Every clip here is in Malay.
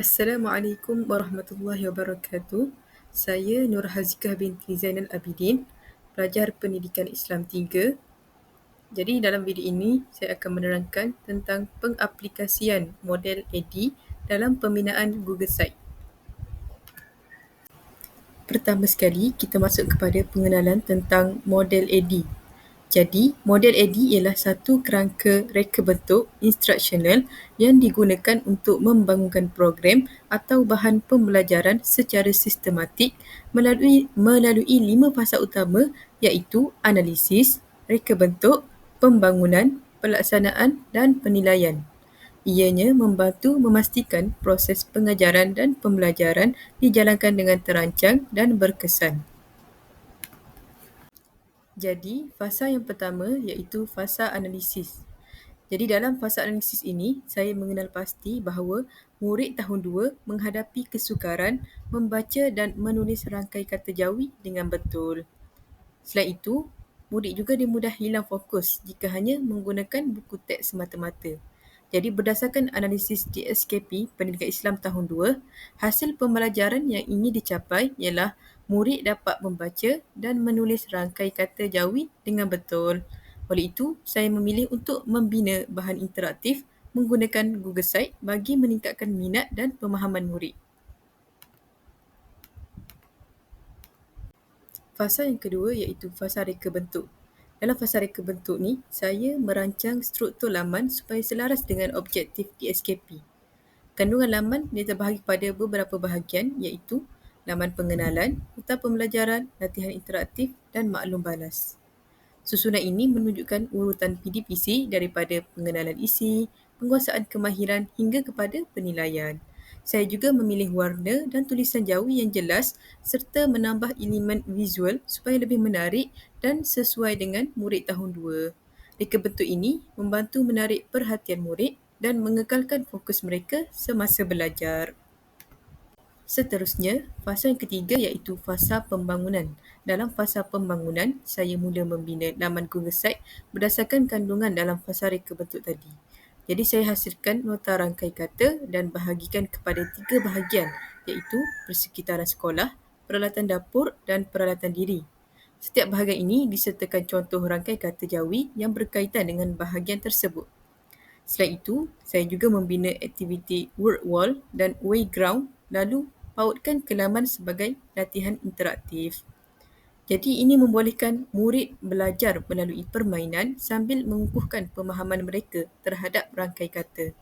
Assalamualaikum warahmatullahi wabarakatuh. Saya Nur Hazikah binti Zainal Abidin, pelajar Pendidikan Islam 3. Jadi dalam video ini saya akan menerangkan tentang pengaplikasian model AD dalam pembinaan Google Site. Pertama sekali, kita masuk kepada pengenalan tentang model AD. Jadi, model AD ialah satu kerangka reka bentuk instruksional yang digunakan untuk membangunkan program atau bahan pembelajaran secara sistematik melalui melalui lima fasa utama iaitu analisis, reka bentuk, pembangunan, pelaksanaan dan penilaian. Ianya membantu memastikan proses pengajaran dan pembelajaran dijalankan dengan terancang dan berkesan. Jadi, fasa yang pertama iaitu fasa analisis. Jadi dalam fasa analisis ini, saya mengenal pasti bahawa murid tahun 2 menghadapi kesukaran membaca dan menulis rangkai kata jawi dengan betul. Selain itu, murid juga dimudah hilang fokus jika hanya menggunakan buku teks semata-mata. Jadi berdasarkan analisis DSKP Pendidikan Islam tahun 2, hasil pembelajaran yang ingin dicapai ialah murid dapat membaca dan menulis rangkai kata jawi dengan betul. Oleh itu, saya memilih untuk membina bahan interaktif menggunakan Google Site bagi meningkatkan minat dan pemahaman murid. Fasa yang kedua iaitu fasa reka bentuk. Dalam fasa reka bentuk ni, saya merancang struktur laman supaya selaras dengan objektif DSKP. Kandungan laman dia terbahagi pada beberapa bahagian iaitu laman pengenalan, nota pembelajaran, latihan interaktif dan maklum balas. Susunan ini menunjukkan urutan PDPC daripada pengenalan isi, penguasaan kemahiran hingga kepada penilaian. Saya juga memilih warna dan tulisan jawi yang jelas serta menambah elemen visual supaya lebih menarik dan sesuai dengan murid tahun 2. Reka bentuk ini membantu menarik perhatian murid dan mengekalkan fokus mereka semasa belajar. Seterusnya, fasa yang ketiga iaitu fasa pembangunan. Dalam fasa pembangunan, saya mula membina laman Google Site berdasarkan kandungan dalam fasa reka bentuk tadi. Jadi saya hasilkan nota rangkai kata dan bahagikan kepada tiga bahagian iaitu persekitaran sekolah, peralatan dapur dan peralatan diri. Setiap bahagian ini disertakan contoh rangkai kata jawi yang berkaitan dengan bahagian tersebut. Selain itu, saya juga membina aktiviti word wall dan way ground lalu pautkan ke laman sebagai latihan interaktif. Jadi ini membolehkan murid belajar melalui permainan sambil mengukuhkan pemahaman mereka terhadap rangkai kata.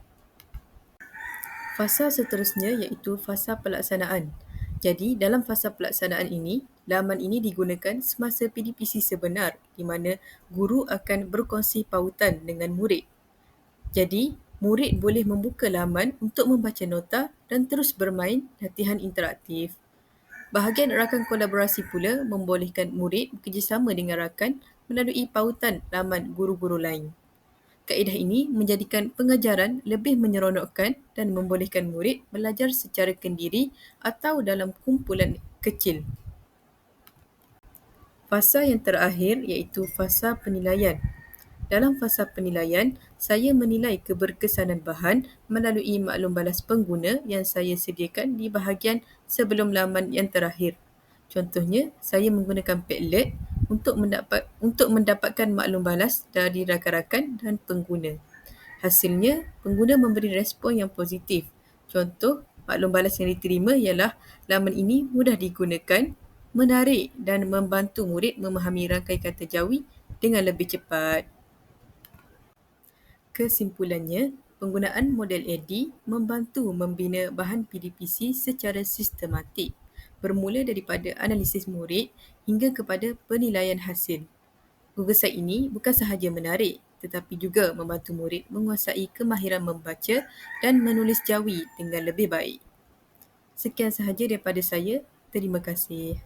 Fasa seterusnya iaitu fasa pelaksanaan. Jadi dalam fasa pelaksanaan ini, laman ini digunakan semasa PDPC sebenar di mana guru akan berkongsi pautan dengan murid. Jadi, murid boleh membuka laman untuk membaca nota dan terus bermain latihan interaktif. Bahagian rakan kolaborasi pula membolehkan murid bekerjasama dengan rakan melalui pautan laman guru-guru lain. Kaedah ini menjadikan pengajaran lebih menyeronokkan dan membolehkan murid belajar secara kendiri atau dalam kumpulan kecil. Fasa yang terakhir iaitu fasa penilaian. Dalam fasa penilaian, saya menilai keberkesanan bahan melalui maklum balas pengguna yang saya sediakan di bahagian sebelum laman yang terakhir. Contohnya, saya menggunakan Padlet untuk mendapat untuk mendapatkan maklum balas dari rakan-rakan dan pengguna. Hasilnya, pengguna memberi respon yang positif. Contoh, maklum balas yang diterima ialah laman ini mudah digunakan, menarik dan membantu murid memahami rangkai kata jawi dengan lebih cepat. Kesimpulannya, penggunaan model AD membantu membina bahan PDPC secara sistematik bermula daripada analisis murid hingga kepada penilaian hasil. Google Site ini bukan sahaja menarik tetapi juga membantu murid menguasai kemahiran membaca dan menulis jawi dengan lebih baik. Sekian sahaja daripada saya. Terima kasih.